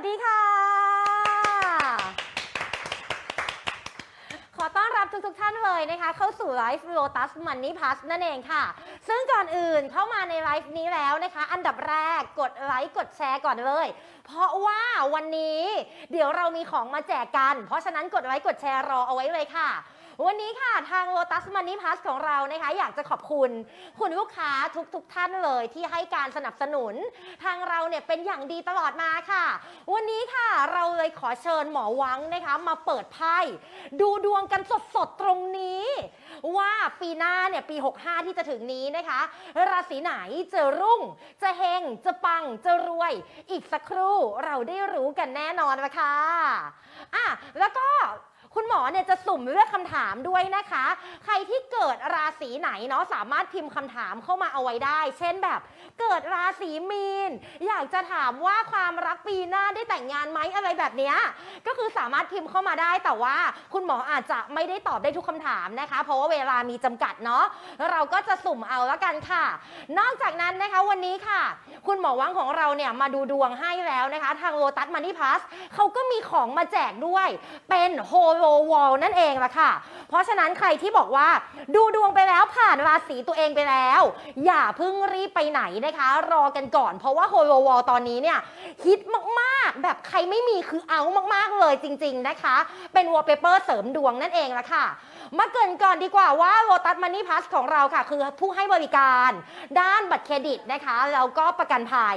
วัสดีค่ะ ขอต้อนรับทุกๆท่านเลยนะคะ เข้าสู่ไลฟ์ Lotus Money Plus นั่นเองค่ะ ซึ่งก่อนอื่นเข้ามาในไลฟ์นี้แล้วนะคะ อันดับแรกกดไลค์กดแชร์ก่อนเลย เพราะว่าวันนี้เดี๋ยวเรามีของมาแจกกัน เพราะฉะนั้นกดไลค์กดแชร์รอเอาไว้เลยค่ะ วันนี้ค่ะทาง Lotus Money Plus ของเรานะคะอยากจะขอบคุณ คุณลูกค้าทุกๆทท่านเลยที่ให้การสนับสนุน ทางเราเนี่ยเป็นอย่างดีตลอดมาค่ะ วันนี้ค่ะเราเลยขอเชิญหมอวังนะคะมาเปิดไพ่ดูดวงกันสดๆตรงนี้ ว่าปีหน้าเนี่ยปี 65 ที่จะถึงนี้นะคะ ราศีไหนจะรุ่ง จะเฮงจะปังจะรวย อีกสักครู่เราได้รู้กันแน่นอนละค่ะอะแล้วก็ คุณหมอเนี่ยจะสุ่มเลือกคำถามด้วยนะคะ ใครที่เกิดราศีไหนเนาะสามารถพิมพ์คำถามเข้ามาเอาไว้ได้ เช่นแบบเกิดราศีมีน อยากจะถามว่าความรักปีหน้าได้แต่งงานไหมอะไรแบบเนี้ยก็คือสามารถพิมพ์เข้ามาได้แต่ว่า คุณหมออาจจะไม่ได้ตอบได้ทุกคำถามนะคะ เพราะว่าเวลามีจำกัดเนาะเราก็จะสุ่มเอาละกันค่ะ นอกจากนั้นนะคะวันนี้ค่ะ คุณหมอวังของเราเนี่ยมาดูดวงให้แล้วนะคะ ทางโ o ตัสมันนี่พัสเขาก็มีของมาแจกด้วยเป็นโฮโลวอลนั่นเองละค่ะ เพราะฉะนั้นใครที่บอกว่าดูดวงไปแล้วผ่านราศีตัวเองไปแล้ว อย่าเพิ่งรีบไปไหนนะคะ รอกันก่อนเพราะว่าโฮโลวอลตอนนี้เนี่ยฮิตมากๆ แบบใครไม่มีคือเอามากๆเลยจริง ๆนะคะ เป็นวอลเปเปอร์เสริมดวงนั่นเองละค่ะมาเกินก่อนดีกว่าว่าโ o ตัสมันนี่พ s สของเราค่ะ คือผู้ให้บริการด้านบัตรเครดิตนะคะแล้วก็ประกันภัย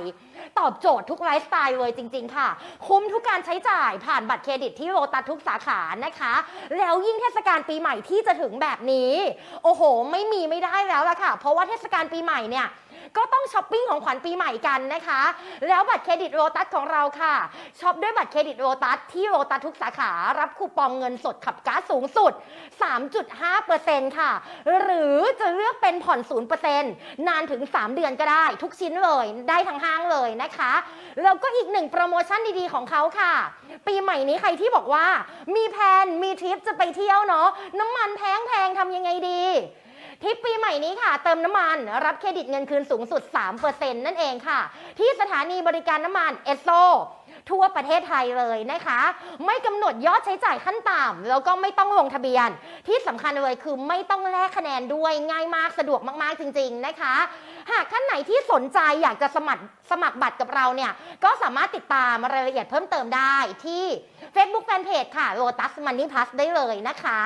ตอบโจทย์ทุกไลฟ์สไตล์เลยจริง ๆ ค่ะ คุ้มทุกการใช้จ่ายผ่านบัตรเครดิตที่โ o ตัสทุกสาขานะคะ แล้วยิ่งเทศกาลปีใหม่ที่จะถึงแบบนี้ โอ้โห ไม่มีไม่ได้แล้วละค่ะ เพราะว่าเทศกาลปีใหม่เนี่ย ก็ต้องช้อปปิ้งของขวัญปีใหม่กันนะคะ แล้วบัตรเครดิตโ o ตัสของเราค่ะช็อปด้วยบัตรเครดิตโ o ตัสที่โ o ตัสทุกสาขารับคูปองเงินสดขับก๊าซสูงสุด 3.5%ค่ะ หรือจะเลือกเป็นผ่อน 0%นานถึง 3 เดือนก็ได้ทุกชิ้นเลยได้ทั้งห้างเลยนะคะ แล้วก็อีกหนึ่งโปรโมชั่นดีๆของเขาค่ะ ปีใหม่นี้ใครที่บอกว่า มีแผนมีทริปจะไปเที่ยวเนาะน้ำมันแพงๆทำยังไงดี ทริปปีใหม่นี้ค่ะ เติมน้ำมัน รับเครดิตเงินคืนสูงสุด 3%นั่นเองค่ะ ที่สถานีบริการน้ำมันเอสโซทั่วประเทศไทยเลยนะคะ ไม่กำหนดยอดใช้จ่ายขั้นต่ำแล้วก็ไม่ต้องลงทะเบียน ที่สำคัญเลยคือไม่ต้องแลกคะแนนด้วยง่ายมากสะดวกมากๆจริง ๆนะคะ หากท่านไหนที่สนใจอยากจะสมัครสมัครบัตรกับเราเนี่ย ก็สามารถติดตามรายละเอียดเพิ่มเติมได้ที่ Facebook Fanpage ค่ะ Lotus Money Plus ได้เลยนะคะ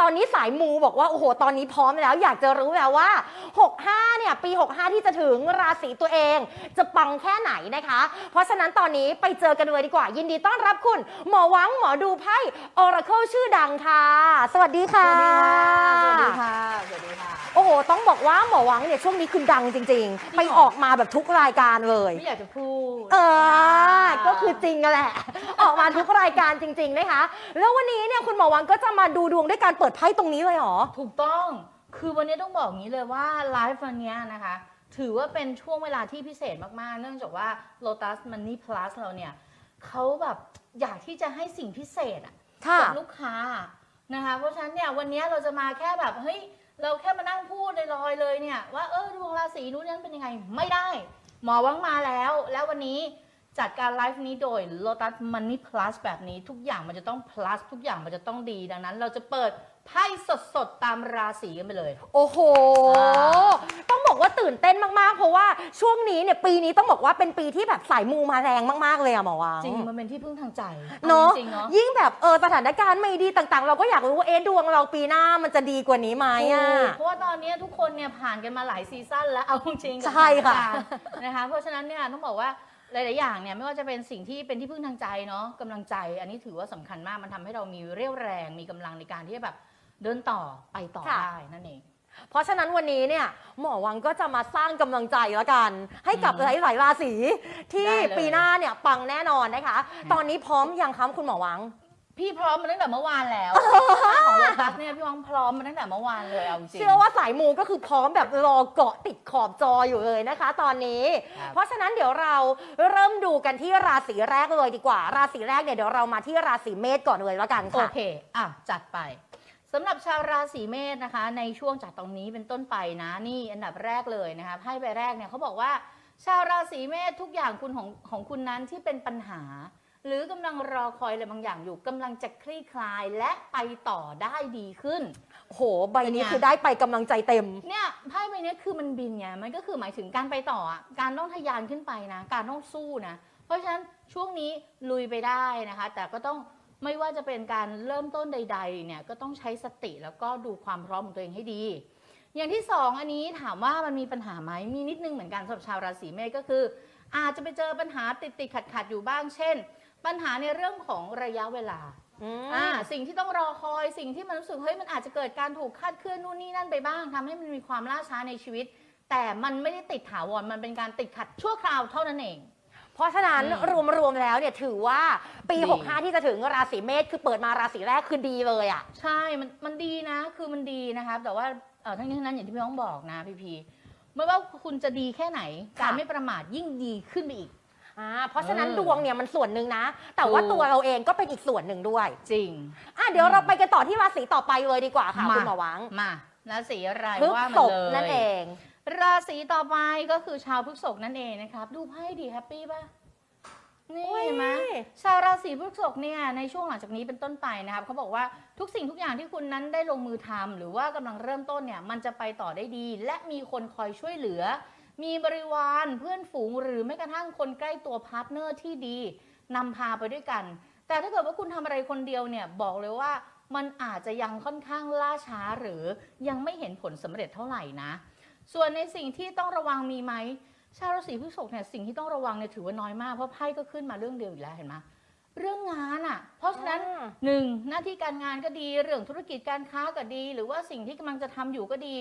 ตอนนี้สายมูบอกว่า โอ้โห ตอนนี้พร้อมแล้ว อยากจะรู้แล้วว่า 65 เนี่ย ปี 65 ที่จะถึงราศีตัวเอง จะปังแค่ไหนนะคะ เพราะฉะนั้นตอนนี้ไปเจอกันเลยดีกว่า ยินดีต้อนรับคุณ หมอวังหมอดูไพ่ออร์เคิลชื่อดังค่ะ สวัสดีค่ะ สวัสดีค่ะ สวัสดีค่ะ โอ้โห ต้องบอกว่าหมอวังเนี่ยช่วงนี้คือดังจริง ๆ ไปออกมาแบบทุกรายการเลย ไม่อยากจะพูด เออ ก็คือจริงอะแหละ ออกมาทุกรายการจริง ๆ นะคะ แล้ววันนี้เนี่ยคุณหมอวังก็จะมาดูดวงด้วยการเปิดไพ่ตรงนี้เลยเหรอ ถูกต้อง คือวันนี้ต้องบอกอย่างนี้เลยว่าไลฟ์วันนี้นะคะ ถือว่าเป็นช่วงเวลาที่พิเศษมากๆ เนื่องจากว่า Lotus Money Plus เราเนี่ยเขาแบบอยากที่จะให้สิ่งพิเศษอะค่ะกับลูกค้านะคะ เพราะฉะนั้นเนี่ยวันนี้เราจะมาแค่แบบเฮ้ย เราแค่มานั่งพูดลอยๆเลยเนี่ยว่าเออดวงราศีนู้นนั้นเป็นยังไงไม่ได้ หมอวังมาแล้ว แล้ววันนี้จัดการไลฟ์นี้โดย Lotus Money Plus แบบนี้ทุกอย่างมันจะต้อง plus ทุกอย่างมันจะต้องดีดังนั้น เราจะเปิด ไพ่สดๆ ตามราศีกันไปเลย โอ้โหอ่าต้องบอกว่าตื่นเต้นมากๆ เพราะว่าช่วงนี้เนี่ยปีนี้ต้องบอกว่าเป็นปีที่แบบสายมูมาแรงมากๆ เลยอะหมอวังจริงมันเป็นที่พึ่งทางใจเนาะจริงๆเนาะยิ่งแบบเออสถานการณ์ไม่ดีต่างๆ เราก็อยากรู้ว่าเอ๊ะดวงเราปีหน้ามันจะดีกว่านี้ไหมอะถูกเพราะว่าตอนนี้ทุกคนเนี่ยผ่านกันมาหลายซีซั่นแล้วเอาจริงๆกับใช่ค่ะสถานการณ์นะคะเพราะฉะนั้นเนี่ยต้องบอกว่าหลาย ๆ อย่างเนี่ยไม่ว่าจะเป็นสิ่งที่เป็นที่พึ่งทางใจเนาะกำลังใจ อันนี้ถือว่าสำคัญมากมันทำให้เรามีเรี่ยวแรงมีกำลังในการที่จะแบบ เดินต่อไปต่อได้นั่นเอง เพราะฉะนั้นวันนี้เนี่ยหมอวังก็จะมาสร้างกำลังใจแล้วกัน ให้กับอืมหลายๆราศีที่ได้เลย ปีหน้าเนี่ยปังแน่นอนนะคะ ตอนนี้พร้อมยังคะคุณหมอวัง พี่พร้อมมาตั้งแต่เมื่อวานแล้วของโลตัสเนี่ยพี่วังพร้อมมาตั้งแต่เมื่อวานเลยเอาจริง เชื่อว่าสายมูก็คือพร้อมแบบรอเกาะติดขอบจออยู่เลยนะคะ ตอนนี้ ครับ เพราะฉะนั้นเดี๋ยวเราเริ่มดูกันที่ราศีแรกเลยดีกว่า ราศีแรกเนี่ยเดี๋ยวเรามาที่ราศีเมษก่อนเลยแล้วกันโอค่ะ เค อะ จัดไป สำหรับชาวราศีเมษนะคะ ในช่วงจากตรงนี้เป็นต้นไปนะนี่อันดับแรกเลยนะคะไพ่ใบแรกเนี่ยเขาบอกว่า ชาวราศีเมษทุกอย่างคุณของของคุณนั้นที่เป็นปัญหา หรือกำลังรอคอยอะไรบางอย่างอยู่กำลังจะคลี่คลายและไปต่อได้ดีขึ้นโหใบนี้เป็นไงคือได้ไปกำลังใจเต็มเนี่ยไพ่ใบเนี้ยคือมันบินไงมันก็คือหมายถึงการไปต่ออะการต้องทะยานขึ้นไปนะ การต้องสู้นะ เพราะฉะนั้นช่วงนี้ลุยไปได้นะคะ แต่ก็ต้อง ไม่ว่าจะเป็นการเริ่มต้นใด ๆ เนี่ยก็ต้องใช้สติแล้วก็ดูความพร้อมของตัวเองให้ดี อย่างที่สองอันนี้ถามว่ามันมีปัญหาไหมมีนิดนึงเหมือนกันสำหรับชาวราศีเมษก็คือ อาจจะไปเจอปัญหาติดติดขัดขัดๆอยู่บ้างเช่น ปัญหาในเรื่องของระยะเวลาอ่าสิ่งที่ต้องรอคอยสิ่งที่มันรู้สึกเฮ้ยมันอาจจะเกิดการถูกคาดเคลื่อนนู่นนี่นั่นไปบ้างทำให้มันมีความล่าช้าในชีวิต แต่มันไม่ได้ติดถาวรมันเป็นการติดขัดชั่วคราวเท่านั้นเอง เพราะฉะนั้นอืมรวมๆแล้วเนี่ยถือว่าปี ดี 65 ที่จะถึงราศีเมษคือเปิดมาราศีแรกคือดีเลยอะ ใช่ มัน มันดีนะ คือมันดีนะครับ แต่ว่าเอ่อทั้งนี้ทั้งนั้นอย่างที่พี่น้องบอกนะพี่พีไม่ว่าคุณจะดีแค่ไหน ค่ะ การไม่ประมาทยิ่งดีขึ้นไปอีก อ่าเพราะฉะนั้นเออดวงเนี่ยมันส่วนหนึ่งนะ แต่ว่าถูก ตัวเราเองก็เป็นอีกส่วนหนึ่งด้วยจริง อะเดี๋ยวเราไปกันต่อที่ราศีต่อไปเลยดีกว่าค่ะมา คุณหมอหวังมาราศีอะไรพฤว่าษมันภเลย นั่นเอง ราศีต่อไปก็คือชาวพฤษภนั่นเองนะครับ ดูไพ่ดีแฮปปี้ป่ะนี่โอ้ยเห็นไหมชาวราศีพฤษภเนี่ยในช่วงหลังจากนี้เป็นต้นไปนะครับเขาบอกว่าทุกสิ่งทุกอย่างที่คุณนั้นได้ลงมือทำหรือว่ากำลังเริ่มต้นเนี่ยมันจะไปต่อได้ดี และมีคนคอยช่วยเหลือ มีบริวารเพื่อนฝูง หรือแม้กระทั่งคนใกล้ตัวพาร์ทเนอร์ที่ดีนำพาไปด้วยกัน แต่ถ้าเกิดว่าคุณทำอะไรคนเดียวเนี่ยบอกเลยว่ามันอาจจะยังค่อนข้างล่าช้าหรือยังไม่เห็นผลสำเร็จเท่าไหร่นะ ส่วนในสิ่งที่ต้องระวังมีไหม ชาวราศีพฤษภเนี่ยสิ่งที่ต้องระวังเนี่ยถือว่าน้อยมากเพราะไพ่ก็ขึ้นมาเรื่องเดียวอยู่แล้วเห็นไหมเรื่องงานอะ่ะ เพราะฉะนั้นอืมหนึ่งหน้าที่การงานก็ดีเรื่องธุรกิจการค้าก็ดี หรือว่าสิ่งที่กำลังจะทำอยู่ก็ดี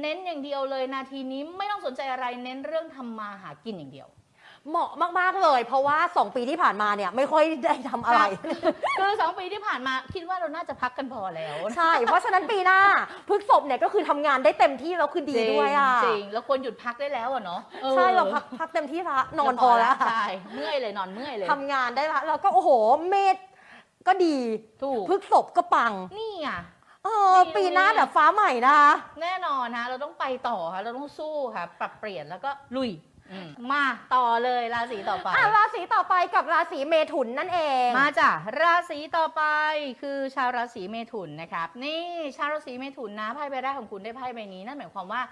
เน้นอย่างเดียวเลยนาทีนี้ไม่ต้องสนใจอะไรเน้นเรื่องทำมาหากินอย่างเดียว เหมาะมาก ๆ เลย เพราะว่า 2 ปีที่ผ่านมาเนี่ยไม่ค่อยได้ทำอะไร คือสองปีที่ผ่านมาคิดว่าเราน่าจะพักกันพอแล้วใช่ เพราะฉะนั้นปีหน้าพฤษภเนี่ยก็คือทำงานได้เต็มที่แล้วคือดีด้วยอะจริงๆแล้วควรหยุดพักได้แล้วอะเนาะออใช่เราพักพักเต็มที่ละนอนพอแล้วใช่เมื่อยเลยนอนเมื่อยเลยทำงานได้ละแล้วก็โอ้โหเมษก็ดีถูกพฤษภก็ปัง นี่อะเออ ดีปีหน้าเลยแบบฟ้าใหม่นะคะ แน่นอนนะเราต้องไปต่อค่ะเราต้องสู้ค่ะ ปรับเปลี่ยนแล้วก็ลุยอื มมาต่อเลยราศีต่อไป อะราศีต่อไปกับราศีเมถุนนั่นเอง มาจ้ะราศีต่อไปคือชาวราศีเมถุนนะครับ นี่ชาวราศีเมถุนนะไพ่ใบแรกของคุณได้ไพ่ใบนี้นั่นหมายความว่า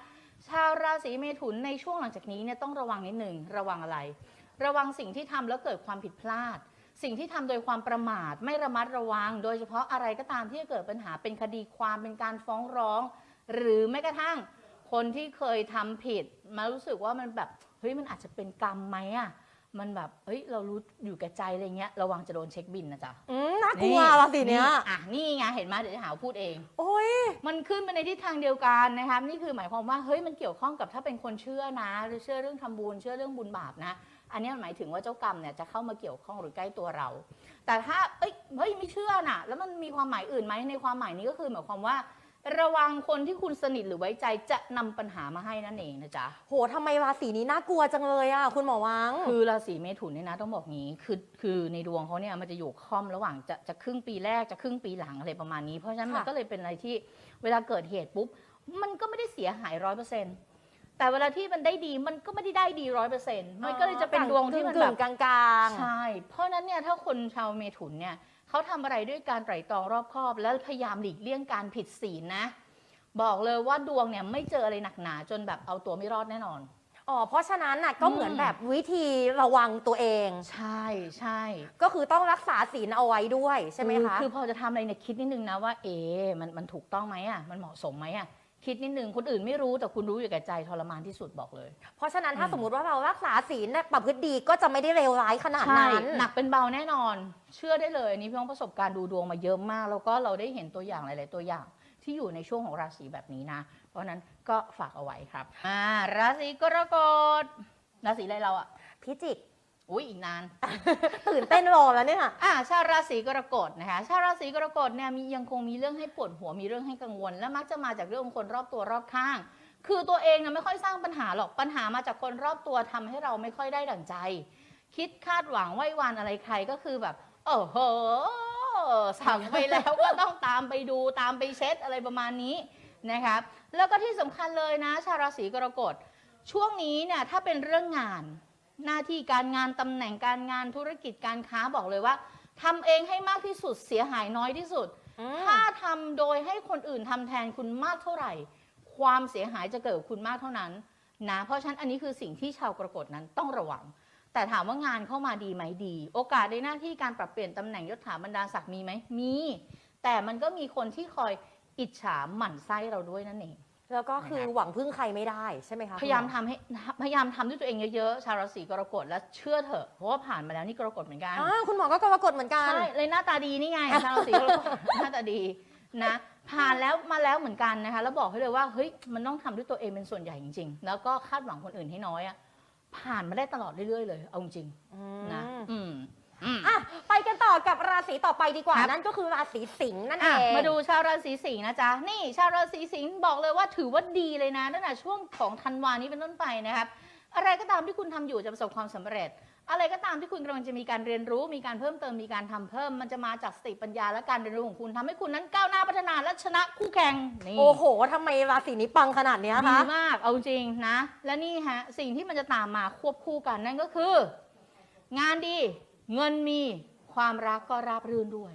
ชาวราศีเมถุนในช่วงหลังจากนี้เนี่ยต้องระวังนิดหนึ่งระวังอะไร ระวังสิ่งที่ทำแล้วเกิดความผิดพลาด สิ่งที่ทำโดยความประมาทไม่ระมัดระวัง โดยเฉพาะอะไรก็ตามที่จะเกิดปัญหาเป็นคดีความเป็นการฟ้องร้อง หรือแม้กระทั่งคนที่เคยทำผิด มารู้สึกว่ามันแบบ เฮ้ยมันอาจจะเป็นกรรมไหมอะมันแบบเฮ้ยเรารู้อยู่แก่ใจอะไรเงี้ยระวังจะโดนเช็คบินนะจ๊ะอืมน่ากลัวราศีเนี้ยอะนี่ไงเห็นไหมเดี๋ยวจะหาว่าพูดเอง โอ้ยมันขึ้นไปในทิศทางเดียวกันนะครับนี่คือหมายความว่าเฮ้ยมันเกี่ยวข้องกับถ้าเป็นคนเชื่อนะ หรือเชื่อเรื่องทำบุญเชื่อเรื่องบุญบาปนะ อันนี้มันหมายถึงว่าเจ้ากรรมเนี่ยจะเข้ามาเกี่ยวข้องหรือใกล้ตัวเรา แต่ถ้าเอ้ยเฮ้ยไม่เชื่อน่ะ แล้วมันมีความหมายอื่นไหมในความหมายนี้ก็คือหมายความว่า ระวังคนที่คุณสนิทหรือไว้ใจจะนำปัญหามาให้นั่นเองนะจ๊ะ โหทำไมราศีนี้น่ากลัวจังเลยอะคุณหมอวัง คือราศีเมถุนเนี่ยนะต้องบอกงี้คือคือในดวงเขาเนี่ยมันจะอยู่ค่อมระหว่างจะจะครึ่งปีแรกจะครึ่งปีหลังอะไรประมาณนี้ เพราะฉะนั้นมันค่ะ ก็เลยเป็นอะไรที่เวลาเกิดเหตุปุ๊บ มันก็ไม่ได้เสียหายร้อยเปอร์เซ็นต์ แต่เวลาที่มันได้ดีมันก็ไม่ได้ได้ดีร้อยเปอร์เซ็นต์มันก็เลยจะเป็นดวงที่มันกึ่แบบงๆกลางใช่ เพราะฉะนั้นเนี่ยถ้าคนชาวเมถุนเนี่ยเขาทำอะไรด้วยการไตร่ตรองรอบคอบ แล้วพยายามหลีกเลี่ยงการผิดศีลนะ บอกเลยว่าดวงเนี่ยไม่เจออะไรหนักหนาจนแบบเอาตัวไม่รอดแน่นอนๆอ๋อเพราะฉะนั้นน่ะก็เหมือนอืมแบบวิธีระวังตัวเอง ใช่ใช่ ก็คือต้องรักษาศีลเอาไว้ด้วยใช่ไหมคะอคือพอจะทำอะไรเนี่ยคิดนิดนึงนะว่าเอ๊ะมันมันถูกต้องไหมอะมันเหมาะสมไหมอะ คิดนิดนึงคนอื่นไม่รู้แต่คุณรู้อยู่แก่ใจทรมานที่สุดบอกเลย เพราะฉะนั้นถ้าอืมสมมติว่าเรารักษาศีลเนี่ยประพฤติดีก็จะไม่ได้เลวร้ายขนาดใช่นั้น หนักเป็นเบาแน่นอน เชื่อได้เลยอันนี้พี่น้องประสบการณ์ดูดวงมาเยอะมาก แล้วก็เราได้เห็นตัวอย่างหลาย ๆ ตัวอย่างที่อยู่ในช่วงของราศีแบบนี้นะ เพราะฉะนั้นก็ฝากเอาไว้ครับอ่าราศีกรกฎราศีอะไรเราอะพิจิก อุ้ยอีกนาน ตื่นเต้นรอแล้วเนี่ย อ่าชาวราศีกรกฎนะคะ ชาวราศีกรกฎเนี่ยมียังคงมีเรื่องให้ปวดหัวมีเรื่องให้กังวล และมักจะมาจากเรื่องของคนรอบตัวรอบข้าง คือตัวเองนะไม่ค่อยสร้างปัญหาหรอกปัญหามาจากคนรอบตัวทำให้เราไม่ค่อยได้ดั่งใจ คิดคาดหวังไหว้วานอะไรใครก็คือแบบโอ้โหสั่งไปแล้วก็ต้องตามไปดูตามไปเช็ดอะไรประมาณนี้นะครับแล้วก็ที่สำคัญเลยนะ ชาวราศีกรกฎช่วงนี้เนี่ยถ้าเป็นเรื่องงาน หน้าที่การงานตำแหน่งการงานธุรกิจการค้าบอกเลยว่าทำเองให้มากที่สุดเสียหายน้อยที่สุด อืม ถ้าทำโดยให้คนอื่นทำแทนคุณมากเท่าไหร่ ความเสียหายจะเกิดกับคุณมากเท่านั้นนะเพราะฉะนั้นอันนี้คือสิ่งที่ชาวกรกฎนั้นต้องระวัง แต่ถามว่างานเข้ามาดีไหมดี โอกาสในหน้าที่การปรับเปลี่ยนตำแหน่งยศถาบรรดาศักดิ์มีไหมมี แต่มันก็มีคนที่คอยอิจฉาหมั่นไส้เราด้วยนั่นเอง แล้วก็คือหวังพึ่งใครไม่ได้ใช่ไหมคะพยายามคุณหอทำให้พยายามทำด้วยตัวเองเยอะๆชาวราศีกรกฎและเชื่อเถอะเพราะว่าผ่านมาแล้วนี่กรกฎเหมือนกันอ่าคุณหมอก็กรกฎเหมือนกันใช่เลยหน้าตาดีนี่ไงชาวราศีกรกฎหน้าตาดีนะผ่านแล้วมาแล้วเหมือนกันนะคะ แล้วบอกให้เลยว่าเฮ้ยมันต้องทำด้วยตัวเองเป็นส่วนใหญ่จริง ๆ แล้วก็คาดหวังคนอื่นให้น้อยอะผ่านมาได้ตลอดเรื่อยๆเลยเอาจริงอืๆนะมอืม อืมอะไปกันต่อกับราศีต่อไปดีกว่าครับ นั่นก็คือราศีสิงห์นั่นเออะง มาดูชาวราศีสิงห์นะจ๊ะ นี่ชาวราศีสิงห์บอกเลยว่าถือว่าดีเลยนะตั้งแต่ช่วงของธันวานี้เป็นต้นไปนะครับ อะไรก็ตามที่คุณทำอยู่จะประสบความสำเร็จ อะไรก็ตามที่คุณกำลังจะมีการเรียนรู้ มีการเพิ่มเติมมีการทำเพิ่ม มันจะมาจากสติปัญญาและการเรียนรู้ของคุณทำให้คุณนั้นก้าวหน้าพัฒนาและชนะคู่แข่งนี่ โอ้โหทำไมราศีนี้ปังขนาดเนี้ยดีคะ มาก เอาจริงนะ และนี่ฮะ สิ่งที่มันจะตามมาควบคู่กันนั่นก็คือ งานดี เงินมีความรักก็ราบรื่นด้วย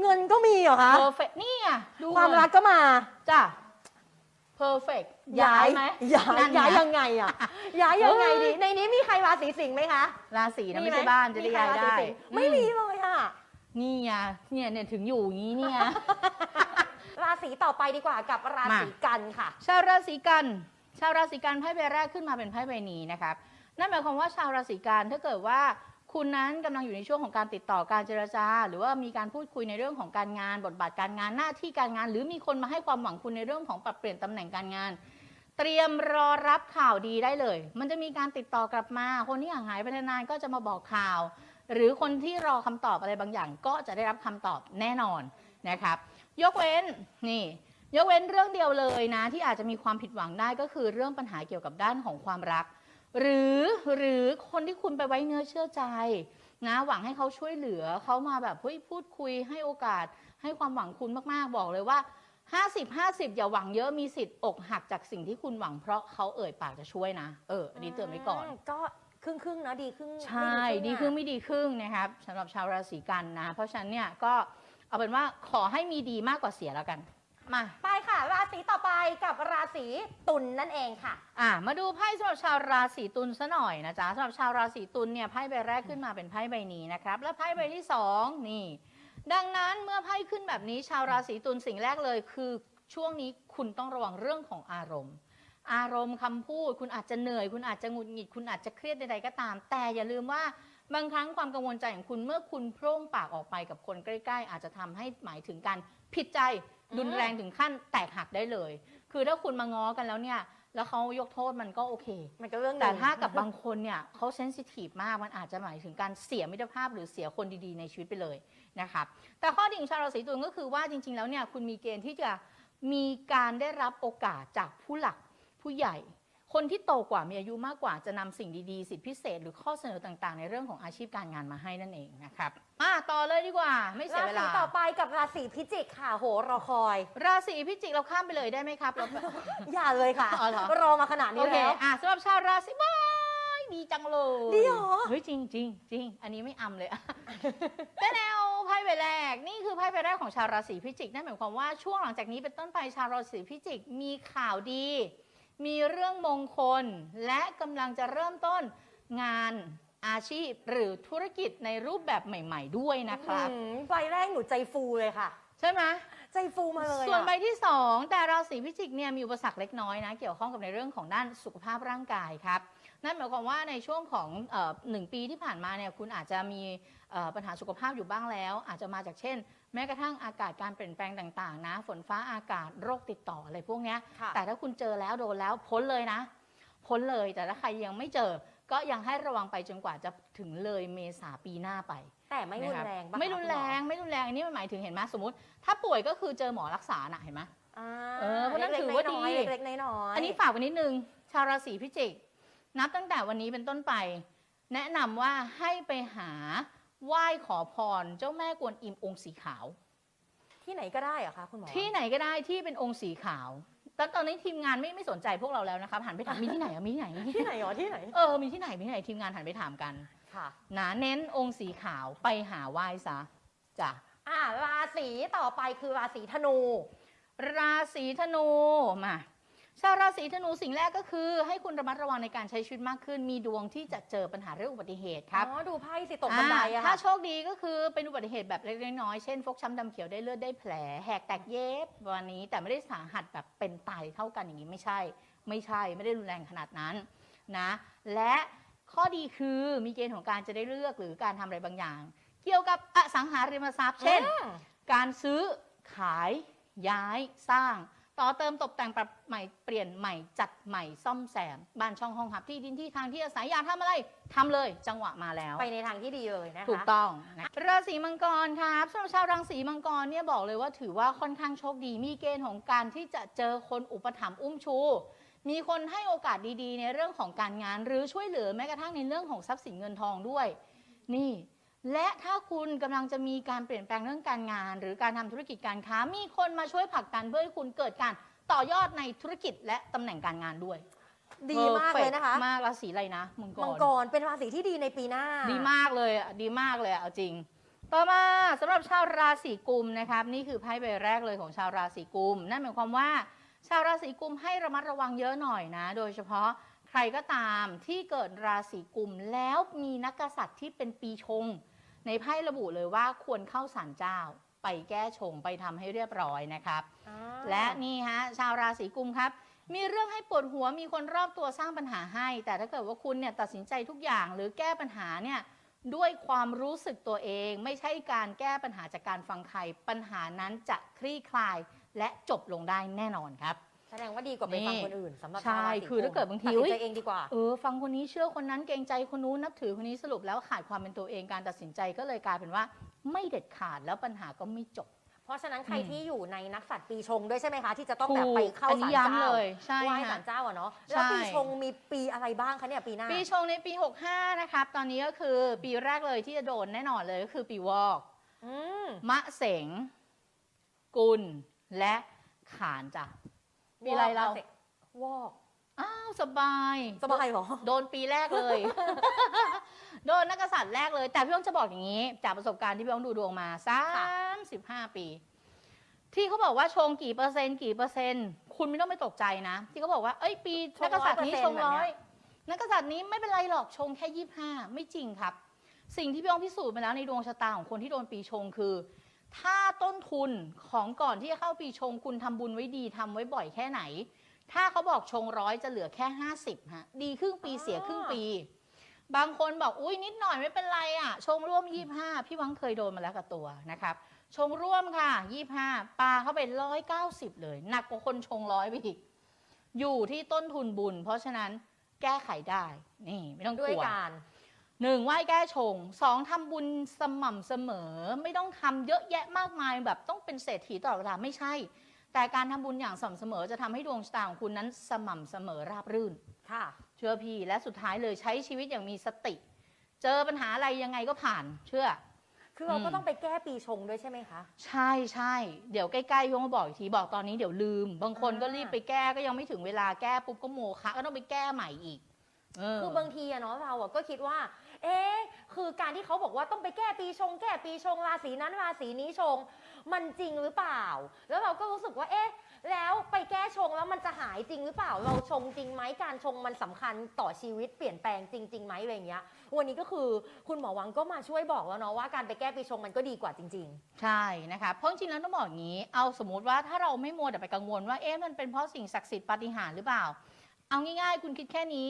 เงินก็มีเหรอคะ perfect นี่ไงดูความรักก็มาจ้ะ perfect ย้ายไหมย้ายนั่นไง ย้ายยังไงอะ ย้ายยังไงเอ้ดียในนี้มีใครราศีสิงห์ไหมคะราศีนะไม่หใช่บ้านจะได้มีใครย้ายรศีได้สิงห์ไม่มีเลยอะ นี่ไงเนี่ยเนี่ยถึงอยู่อย่างนี้เนี่ย ราศีต่อไปดีกว่ากับราศีมา กันค่ะ ชาวราศีกัน ชาวราศีกันไพ่ใบแรกขึ้นมาเป็นไพ่ใบนี้นะครับ นั่นหมายความว่าชาวราศีกันถ้าเกิดว่า คุณนั้นกำลังอยู่ในช่วงของการติดต่อการเจรจา หรือว่ามีการพูดคุยในเรื่องของการงาน บทบาทการงานหน้าที่การงาน หรือมีคนมาให้ความหวังคุณในเรื่องของปรับเปลี่ยนตำแหน่งการงาน เตรียมรอรับข่าวดีได้เลย มันจะมีการติดต่อกลับมา คนที่ห่างหายไปนานก็จะมาบอกข่าว หรือคนที่รอคำตอบอะไรบางอย่าง ก็จะได้รับคำตอบแน่นอนนะครับ ยกเว้นนี่ ยกเว้นเรื่องเดียวเลยนะ ที่อาจจะมีความผิดหวังได้ก็คือเรื่องปัญหาเกี่ยวกับด้านของความรัก หรือหรือคนที่คุณไปไว้เนื้อเชื่อใจนะหวังให้เขาช่วยเหลือเขามาแบบเฮ้ยพูดคุยให้โอกาส ให้ความหวังคุณมากๆบอกเลยว่า 50 50 อย่าหวังเยอะมีสิทธิ์อกหักจากสิ่งที่คุณหวังเพราะเขาเอ่ยปากจะช่วยนะ เอออันนี้เตือนไว้ก่อนมก็ครึ่งครึ่งๆนะดีครึ่งใช่ ไม่ดีครึ่งไม่ดีครึ่งนะครับสำหรับชาวราศีกันนะ เพราะฉะนั้นเนี่ยก็เอาเป็นว่าขอให้มีดีมากกว่าเสียแล้วกัน มา ไปค่ะ ราศีต่อไปกับราศีตุลนั่นเองค่ะ อะมาดูไพ่สำหรับชาวราศีตุลซะหน่อยนะจ๊ะสำหรับชาวราศีตุลเนี่ยไพ่ใบแรกขึ้นมาเป็นไพ่ใบนี้นะครับ และไพ่ใบที่สองนี่ ดังนั้นเมื่อไพ่ขึ้นแบบนี้ชาวราศีตุลสิ่งแรกเลย คือช่วงนี้คุณต้องระวังเรื่องของอารมณ์ อารมณ์คำพูด คุณอาจจะเหนื่อย คุณอาจจะหงุดหงิด คุณอาจจะเครียดใดๆก็ตาม แต่อย่าลืมว่าบางครั้งความกังวลใจของคุณเมื่อคุณโพร่งปากออกไปกับคนใกล้ ๆ อาจจะทำให้หมายถึงการผิดใจอืม รุนแรงถึงขั้นแตกหักได้เลย คือถ้าคุณมาง้อกันแล้วเนี่ย แล้วเขายกโทษมันก็โอเค มันก็เรื่องหนึ่งแต่ถ้ากับบางคนเนี่ยเขาเซนซิทีฟมาก มันอาจจะหมายถึงการเสียมิตรภาพหรือเสียคนดีๆในชีวิตไปเลยนะครับ แต่ข้อดีของชาวราศีตุลก็คือว่าจริง ๆ แล้วเนี่ยคุณมีเกณฑ์ที่จะมีการได้รับโอกาสจากผู้หลักผู้ใหญ่ คนที่โตกว่ามีอายุมากกว่าจะนำสิ่งดีๆ สิทธิพิเศษ หรือข้อเสนอต่างๆ ในเรื่องของอาชีพการงานมาให้นั่นเองนะครับมาต่อเลยดีกว่า ไม่เสียราเวศีลาต่อไปกับราศีพิจิกค่ะโหรอคอย ราศีพิจิกเราข้ามไปเลยได้ไหมครับเรา อย่าเลยค่ะอ๋อเหรอรอมาขนาดโอนี้เคแล้วอะสำหรับชาวราศีว้ายดีจังเลยดีเหรอเฮ้ยจริงจริงจริงอันนี้ไม่อำเลยเป็นแนวไพ่ใบแรกนี่คือไพ่ใบแรกของชาวราศีพิจิกนั่นหมายความว่าช่วงหลังจากนี้เป็นต้นไปชาวราศีพิจิกมีข่าวดี มีเรื่องมงคล และกำลังจะเริ่มต้นงานอาชีพหรือธุรกิจในรูปแบบใหม่ ๆ ด้วยนะครับ อืมใบแรกหนูใจฟูเลยค่ะ ใช่ไหม ใจฟูมาเลยอะส่วนใบที่ 2 แต่ราศีพิจิกเนี่ยมีอุปสรรคเล็กน้อยนะ เกี่ยวข้องกับในเรื่องของด้านสุขภาพร่างกายครับ นั่นหมายความว่าในช่วงของเอ่อหนึ่งปีที่ผ่านมาเนี่ยคุณอาจจะมีเอ่อปัญหาสุขภาพอยู่บ้างแล้ว อาจจะมาจากเช่น แม้กระทั่งอากาศการเปลี่ยนแปลงต่าง ๆ นะ ฝนฟ้าอากาศโรคติดต่ออะไรพวกเนี้ย ค่ะแต่ถ้าคุณเจอแล้วโดนแล้วพ้นเลยนะ พ้นเลยแต่ถ้าใครยังไม่เจอ ก็ยังให้ระวังไปจนกว่าจะถึงเลยเมษาปีหน้าไป แต่ไม่รุนแรงปะคะไม่รุนแรงไม่รุนแรงอันนี้มันหมายถึงเห็นไหมสมมติ ถ้าป่วยก็คือเจอหมอรักษาน่ะเห็นไหม อ่าเออเพราะฉะนั้นถือว่าดี เล็กๆน้อยๆอันนี้ฝากไว้นิดนึง ชาวราศีพิจิก นับตั้งแต่วันนี้เป็นต้นไป แนะนำว่าให้ไปหา ไหว้ขอพรเจ้าแม่กวนอิมองค์สีขาว ที่ไหนก็ได้เหรอคะคุณหมอ ที่ไหนก็ได้ที่เป็นองค์สีขาวตอนตอนนี้ทีมงานไม่ไม่สนใจพวกเราแล้วนะครับหันไปถามมีที่ไหนอะมีที่ไหนมีที่ที่ไหไหนนหรอที่ไหน เออมีที่ไหนมีที่ไหนทีมงานหันไปถามกันค่ะ นะเน้นองค์สีขาวไปหาไหว้ซะจ้ะอ่าราศีต่อไปคือราศีธนู ราศีธนูมา ชาวราศีธนูสิ่งแรกก็คือ ให้คุณระมัดระวังในการใช้ชีวิตมากขึ้น มีดวงที่จะเจอปัญหาเรื่องอุบัติเหตุครับอ๋อดูไพ่สิตกบันไดอะอ่าถ้าค่ะโชคดีก็คือเป็นอุบัติเหตุแบบเล็กๆน้อยๆเช่นฟกช้ำดำเขียวได้เลือดได้แผล แหกแตกเย็บวันนี้แต่ไม่ได้สาหัสแบบเป็นตายเท่ากันอย่างนี้ไม่ใช่ ไม่ใช่ไม่ได้รุนแรงขนาดนั้นนะ และข้อดีคือมีเกณฑ์ของการจะได้เลือกหรือการทำอะไรบางอย่าง เกี่ยวกับอสังหาริมทรัพย์ เช่นอืมการซื้อขายย้ายสร้าง ต่อเติมตกแต่งปรับใหม่เปลี่ยนใหม่จัดใหม่ซ่อมแซมบ้านช่องห้องหับที่ดินที่ทางที่อาศัยอยากทำอะไรทำเลยจังหวะมาแล้ว ไปในทางที่ดีเลยนะคะ ถูกต้องนะราศีมังกรครับสำหรับชาวราศีมังกรเนี่ยบอกเลยว่าถือว่าค่อนข้างโชคดีมีเกณฑ์ของการที่จะเจอคนอุปถัมภ์อุ้มชู มีคนให้โอกาสดีๆ ในเรื่องของการงาน หรือช่วยเหลือแม้กระทั่งในเรื่องของทรัพย์สินเงินทองด้วย นี่ และถ้าคุณกำลังจะมีการเปลี่ยนแปลงเรื่องการงาน หรือการทำธุรกิจการค้า มีคนมาช่วยผลักดันเพื่อให้คุณเกิดการต่อยอดในธุรกิจและตำแหน่งการงานด้วยดีมากเลยนะคะ Perfect มากราศีอะไรนะมังกรมังกรเป็นราศีที่ดีในปีหน้า ดีมากเลยอะดีมากเลยอะเอาจริง ต่อมาสำหรับชาวราศีกุมนะครับ นี่คือไพ่ใบแรกเลยของชาวราศีกุม นั่นหมายความว่า ชาวราศีกุมให้ระมัดระวังเยอะหน่อยนะ โดยเฉพาะใครก็ตามที่เกิดราศีกุมแล้วมีนักกษัตริย์ที่เป็นปีชง ในไพ่ระบุเลยว่าควรเข้าศาลเจ้า ไปแก้ชงไปทำให้เรียบร้อยนะครับ อ่าและนี่ฮะชาวราศีกุมครับ มีเรื่องให้ปวดหัวมีคนรอบตัวสร้างปัญหาให้ แต่ถ้าเกิดว่าคุณเนี่ยตัดสินใจทุกอย่างหรือแก้ปัญหาเนี่ยด้วยความรู้สึกตัวเอง ไม่ใช่การแก้ปัญหาจากการฟังใครปัญหานั้นจะคลี่คลาย และจบลงได้แน่นอนครับ แสดงว่าดีกว่าไปฟังคนอื่นสำหรับใช่ชาวราศีคือถ้าเกิดบางทีตัดสินอุ๊ใจยเองดีกว่าเออฟังคนนี้เชื่อคนนั้นเกรงใจคนนู้นนับถือคนนี้สรุปแล้วขาดความเป็นตัวเองการตัดสินใจก็เลยกลายเป็นว่า ไม่เด็ดขาดแล้วปัญหาก็ไม่จบเพราะฉะนั้นใครอืมที่อยู่ในนักสัตว์ปีชงด้วยใช่ไหมคะ ที่จะต้องถูแบบกไปเข้าอันศานี้ลย้ำเจ้าเลยใช่ไหว้ฮะศาลเจ้าอะเนาะแล้วใช่ปีชงมีปีอะไรบ้างคะเนี่ยปีหน้า ปีชงในปี 65 นะครับ ตอนนี้ก็คือปีแรกเลยที่จะโดนแน่นอนเลยก็คือปีวอกอืมมะเสงกุลและขานจ้ะ มีอะไรเรา วอกอ้าวสบาย สบายเหรอ โดนปีแรกเลย โดนนักกษัตริย์แรกเลย แต่พี่อ้องจะบอกอย่างนี้ จากประสบการณ์ที่พี่อ้องดูดวงมา35ปี ที่เขาบอกว่าชงกี่เปอร์เซ็นต์กี่เปอร์เซ็นต์คุณไม่ต้องไปตกใจนะ ที่เขาบอกว่าเอ้ยปีชงนักกษัตริย์นี้100%ชงแบบร้เนี้อย ย นักกษัตริย์นี้ไม่เป็นไรหรอกชงแค่25ไม่จริงครับ สิ่งที่พี่อ้องพิสูจน์มาแล้วในดวงชะตาของคนที่โดนปีชงคือ ถ้าต้นทุนของก่อนที่จะเข้าปีชงคุณทำบุญไว้ดีทำไว้บ่อยแค่ไหน ถ้าเขาบอกชงร้อยจะเหลือแค่ 50ฮะดีครึ่งปีเสียครึ่งปี บางคนบอกอุ้ยนิดหน่อยไม่เป็นไรอะ ชงร่วม 25 พี่วังเคยโดนมาแล้วกับตัวนะครับ ชงร่วมค่ะ 25ปลาเข้าไป 190 เลย หนักกว่าคนชงร้อยไปอีกอยู่ที่ต้นทุนบุญ เพราะฉะนั้นแก้ไขได้นี่ไม่ต้องกด้วยลัวการ หนึ่งไหว้แก้ชงสองทำบุญสม่ำเสมอ ไม่ต้องทำเยอะแยะมากมายแบบต้องเป็นเศรษฐีตลอดเวลาไม่ใช่ แต่การทำบุญอย่างสม่ำเสมอจะทำให้ดวงชะตาของคุณนั้นสม่ำเสมอราบรื่น ค่ะ เชื่อพี่และสุดท้ายเลยใช้ชีวิตอย่างมีสติ เจอปัญหาอะไรยังไงก็ผ่าน เชื่อ คือเราก็อืมต้องไปแก้ปีชงด้วยใช่ไหมคะ ใช่ใช่เดี๋ยวใกล้ๆพี่มาบอกอีกทีบอกตอนนี้เดี๋ยวลืม บางคนก็อ่ารีรีบไปแก้ก็ยังไม่ถึงเวลาแก้ปุ๊บก็โมคะก็ต้องไปแก้ใหม่อีกเคือบางทีอะเนาะเราอะก็คิดว่า เอ๊ะคือการที่เขาบอกว่าต้องไปแก้ปีชง แก้ปีชงราศีนั้นราศีนี้ชง มันจริงหรือเปล่า แล้วเราก็รู้สึกว่าเอ๊ะแล้วไปแก้ชงแล้วมันจะหายจริงหรือเปล่า เราชงจริงไหมการชงมันสำคัญต่อชีวิตเปลี่ยนแปลงจริงๆไหมอะไรอย่างเงี้ย วันนี้ก็คือคุณหมอวังก็มาช่วยบอกแล้วเนาะว่าการไปแก้ปีชงมันก็ดีกว่าจริง ๆ ใช่นะคะเพราะจริงแล้วต้องบอกอย่างนี้ เอาสมมติว่าถ้าเราไม่มัวแต่ไปกังวลว่าเอ๊ะมันเป็นเพราะสิ่งศักดิ์สิทธิ์ปาฏิหาริย์หรือเปล่า เอาง่ายๆ คุณคิดแค่นี้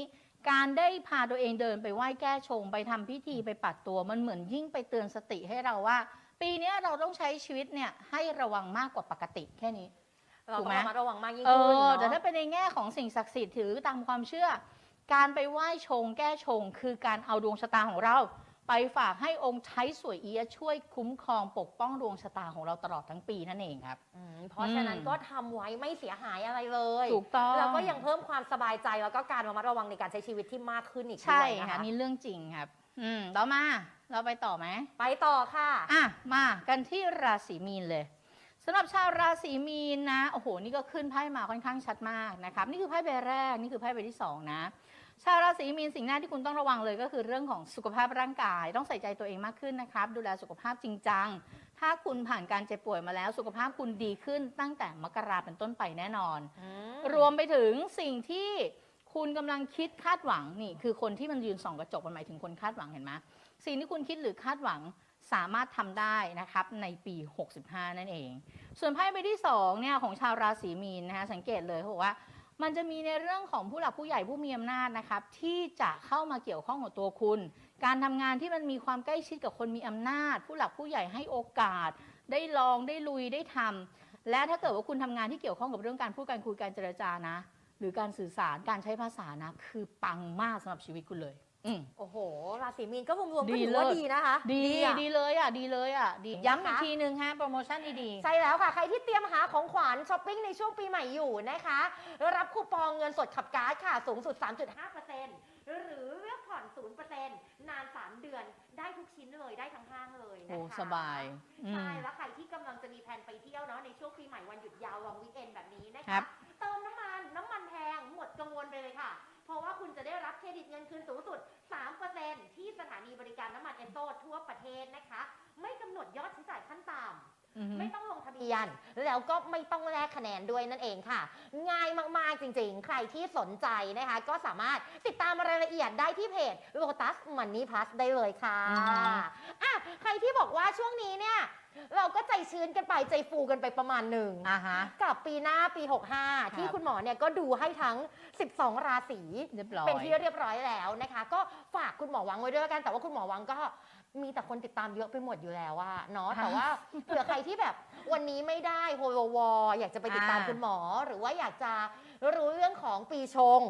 การได้พาตัวเองเดินไปไหว้แก้ชงไปทำพิธีไปปัดตัวมันเหมือนยิ่งไปเตือนสติให้เราว่า ปีเนี้ยเราต้องใช้ชีวิตเนี่ยให้ระวังมากกว่าปกติแค่นี้ๆเราถูกต้อไหมงระมัดระวังมากยิ่งเอขึ้นอเนาะแต่ถ้าเป็นในแง่ของสิ่งศักดิ์สิทธิ์ถือตามความเชื่อ การไปไหว้ชง แก้ชง คือการเอาดวงชะตาของเรา ไปฝากให้องค์ใช้สวยเอียะช่วยคุ้มครองปกป้องดวงชะตาของเราตลอดทั้งปีนั่นเองครับ อืมเพราะฉะนั้นอืมก็ทำไว้ไม่เสียหายอะไรเลยถูกต้อง แล้วก็ยังเพิ่มความสบายใจแล้วก็การระมัดระวังในการใช้ชีวิตที่มากขึ้นอีกใช่ด้วยนะค่ะคะนี่เรื่องจริงครับ อืมต่อมาเราไปต่อไหม ไปต่อค่ะ อะ มากันที่ราศีมีนเลยสำหรับชาวราศีมีนนะ โอ้โห นี่ก็ขึ้นไพ่มาค่อนข้างชัดมากนะครับ นี่คือไพ่ใบแรก นี่คือไพ่ใบที่สองนะ ชาวราศีมีนสิ่งแรกที่คุณต้องระวังเลยก็คือเรื่องของสุขภาพร่างกาย ต้องใส่ใจตัวเองมากขึ้นนะครับ ดูแลสุขภาพจริงจัง ถ้าคุณผ่านการเจ็บป่วยมาแล้ว สุขภาพคุณดีขึ้นตั้งแต่มกราเป็นต้นไปแน่นอน รวมไปถึงสิ่งที่คุณกำลังคิดคาดหวังนี่คือคนที่มันยืนส่องกระจกมันหมายถึงคนคาดหวังเห็นไหมสิ่งที่คุณคิดหรือคาดหวังสามารถทำได้นะครับในปี 65 นั่นเอง ส่วนไพ่ใบที่2เนี่ยของชาวราศีมีนนะคะสังเกตเลยเขาบอกว่า มันจะมีในเรื่องของผู้หลักผู้ใหญ่ผู้มีอำนาจนะครับที่จะเข้ามาเกี่ยวข้องกับตัวคุณ การทำงานที่มันมีความใกล้ชิดกับคนมีอำนาจ ผู้หลักผู้ใหญ่ให้โอกาส ได้ลองได้ลุยได้ทำและถ้าเกิดว่าคุณทำงานที่เกี่ยวข้องกับเรื่องการพูดการคุยการเจรจานะ หรือการสื่อสารการใช้ภาษานะ คือปังมากสำหรับชีวิตคุณเลย อืม โอ้โห ราศีมีนก็รวมๆก็ดีถือว่าเลิศ ดีนะคะ ดีอะ ดีเลยอะ ดีเลยอะ ดีนะคะย้ำอีกทีนึงฮะ โปรโมชั่นดีๆ ใช่แล้วค่ะ ใครที่เตรียมหาของขวัญช้อปปิ้งในช่วงปีใหม่อยู่นะคะ รับคูปองเงินสดขับการ์ดค่ะ สูงสุด 3.5%หรือเลือกผ่อน 0%นาน 3 เดือนได้ทุกชิ้นเลยได้ทั้งห้างเลยนะคะ โอ้สบายอืมใช่แล้วใครที่กำลังจะมีแผนไปเที่ยวเนาะในช่วงปีใหม่วันหยุดยาวลองวีคเอนแบบนี้นะครัคะ บ เติมน้ำมันน้ำมันแพงหมดกังวลไปเลยค่ะเพ ราะว่าคุณจะได้รับเครดิตเงินคืนสูงสุด 3%ที่สถานีบริการน้ำมันเอสโซทั่วประเทศนะคะ ไม่กำหนดยอดใช้จ่ายขั้นต่ำอือฮึไม่ต้องลงทะเบียน แล้วก็ไม่ต้องแลกคะแนนด้วยนั่นเองค่ะ ง่ายมากๆจริงๆ ใครที่สนใจนะคะ ก็สามารถติดตามรายละเอียดได้ที่เพจ Lotus Money Plus ได้เลยค่ะอือฮึอะ ใครที่บอกว่าช่วงนี้เนี่ย เราก็ใจชื้นกันไปใจฟูกันไปประมาณหนึ่งอ่าฮะ กับปีหน้าปี 65 ที่คุณหมอเนี่ยก็ดูให้ทั้ง 12 ราศีเรียบร้อย เป็นที่เรียบร้อยแล้วนะคะ ก็ฝากคุณหมอวังไว้ด้วยแล้วกันแต่ว่าคุณหมอวังก็มีแต่คนติดตามเยอะไปหมดอยู่แล้วว่าเนาะฮะแต่ว่าเผื่อใครที่แบบวันนี้ไม่ได้โฮโลวออยากจะไปติดตามอ่า คุณหมอ หรือว่าอยากจะรู้เรื่องของปีชง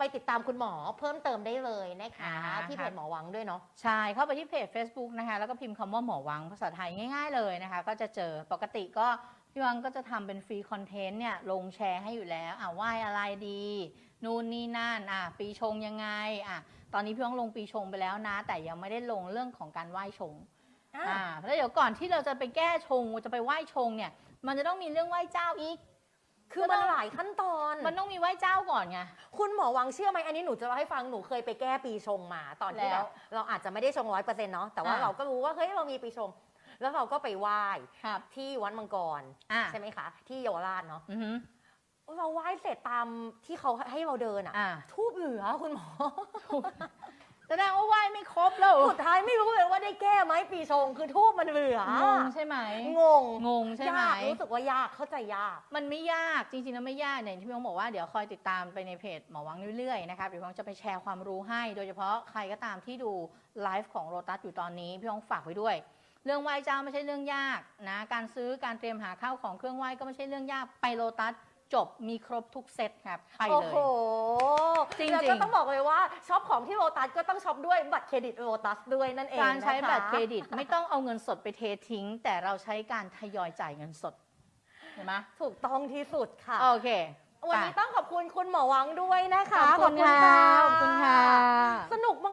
ไปติดตามคุณหมอเพิ่มเติมได้เลยนะคะที่เพจหมอวังด้วยเนาะ ใช่ เข้าไปที่เพจ Facebook นะคะ แล้วก็พิมพ์คำว่าหมอวังภาษาไทยง่ายๆเลยนะคะ ก็จะเจอปกติก็พี่วังก็จะทำเป็นฟรีคอนเทนต์เนี่ยลงแชร์ให้อยู่แล้วอะไหว้อะไรดี นู่นนี่นั่นอะปีชงยังไงอะตอนนี้พี่วังลงปีชงไปแล้วนะ แต่ยังไม่ได้ลงเรื่องของการไหว้ชง อ่าแล้วเดี๋ยวก่อนที่เราจะไปแก้ชงจะไปไหว้ชงเนี่ย มันจะต้องมีเรื่องไหว้เจ้าอีก คือมันหลายขั้นตอน มันต้องมีไหว้เจ้าก่อนไง คุณหมอวังเชื่อไหมอันนี้หนูจะเล่าให้ฟังหนูเคยไปแก้ปีชงมาตอนที่แล้แบวบเราอาจจะไม่ได้ชงร้อยเปอร์เซ็นต์เนาะแต่ว่าอ่า เราก็รู้ว่าเฮ้ยเรามีปีชง แล้วเราก็ไปไหว้ครับที่วัดมังกรอ่าใช่ไหมคะ ที่เยาวราชเนาะอือฮึเราไหว้เสร็จตามที่เขาให้เราเดินอะอ่าทูบเหลือคุณหมอ แสดงว่าไหว้ไม่ครบแล้ว สุดท้ายไม่รู้เลยว่า ได้แก้ไหมปีชงคือทูบมันเหลือ งงใช่ไหมงงงงใช่ไหมยากรู้สึกว่ายากเข้าใจยาก มันไม่ยากจริงๆแล้วไม่ยากเนี่ยที่พี่วงบอกว่าเดี๋ยวคอยติดตามไปในเพจหมอวังเรื่อยๆนะครับเดี๋ยวพี่วงจะไปแชร์ความรู้ให้ โดยเฉพาะใครก็ตามที่ดูไลฟ์ของโรตัสอยู่ตอนนี้พี่วงฝากไว้ด้วย เรื่องไหว้เจ้าไม่ใช่เรื่องยากนะการซื้อการเตรียมหาข้าวของเครื่องไหว้ก็ไม่ใช่เรื่องยากไปโรตัส จบมีครบทุกเซตครับไปโอ้เลย โหจริงๆ แล้วก็ต้องบอกเลยว่าช็อปของที่โลตัสก็ต้องช็อปด้วยบัตรเครดิตโลตัสด้วยนั่นเองการใช้นะคะบัตรเครดิตไม่ต้องเอาเงินสดไปเททิ้ง แต่เราใช้การทยอยจ่ายเงินสดเห็นไหมถูกต้องที่สุดค่ะ โอเควันนี้ต้องขอบคุณคุณหมอวังด้วยนะคะ ขอบคุณค่ะขอบคุณค่ะ สนุก